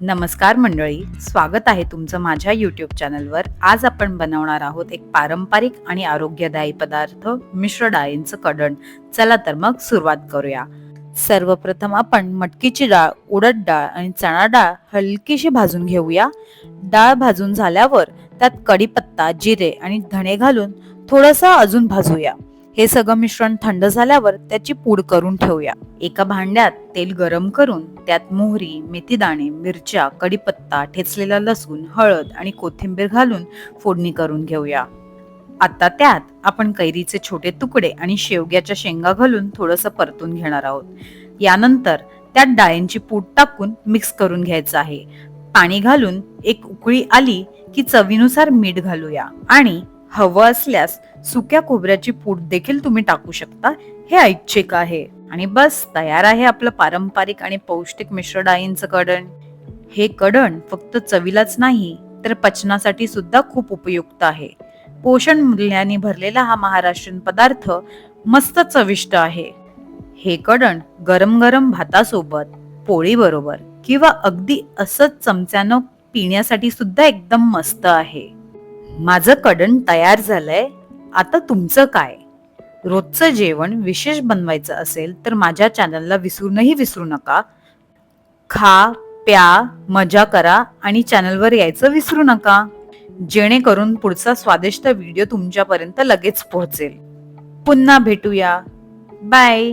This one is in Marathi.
नमस्कार मंडळी स्वागत आहे तुमचं माझ्या यूट्यूब चॅनलवर आज आपण बनवणार आहोत एक पारंपरिक आणि आरोग्यदायी पदार्थ मिश्र डाळींचं कडण. चला तर मग सुरुवात करूया. सर्वप्रथम आपण मटकीची डाळ उडद डाळ आणि चणा डाळ हलकीशी भाजून घेऊया. डाळ भाजून झाल्यावर त्यात कढीपत्ता जिरे आणि धणे घालून थोडंसं अजून भाजूया. हे सगळं मिश्रण थंड झाल्यावर त्याची पूड करून ठेवूया. एका भांड्यात तेल गरम करून त्यात मोहरी मेथीदाणे मिरच्या कढीपत्ता ठेचलेला लसूण हळद आणि कोथिंबीर घालून फोडणी करून घेऊया. आता त्यात आपण कैरीचे छोटे तुकडे आणि शेवग्याच्या शेंगा घालून थोडस परतून घेणार आहोत. यानंतर त्यात डाळींची पूड टाकून मिक्स करून घ्यायचं आहे. पाणी घालून एक उकळी आली की चवीनुसार मीठ घालूया आणि हवं असल्यास सुक्या खोबऱ्याची पूड देखील तुम्ही टाकू शकता. हे ऐच्छिक आहे. आणि बस तयार आहे आपलं पारंपरिक आणि पौष्टिक मिश्र डाळींचं कडण. हे कडण फक्त चवीलाच नाही तर पचनासाठी सुद्धा खूप उपयुक्त आहे. पोषण मूल्याने भरलेला हा महाराष्ट्रीयन पदार्थ मस्त चविष्ट आहे. हे कडण गरम गरम भातासोबत पोळी बरोबर किंवा अगदी असंच चमच्यानं पिण्यासाठी सुद्धा एकदम मस्त आहे. माझं कडण तयार झालंय. आता तुमचं काय? रोजचं जेवण विशेष बनवायचं असेल तर माझ्या चॅनलला विसरूनही विसरू नका. खा प्या मजा करा आणि चॅनलवर यायचं विसरू नका. जेणेकरून पुढचा स्वादिष्ट व्हिडिओ तुमच्यापर्यंत लगेच पोहोचेल. पुन्हा भेटूया. बाय.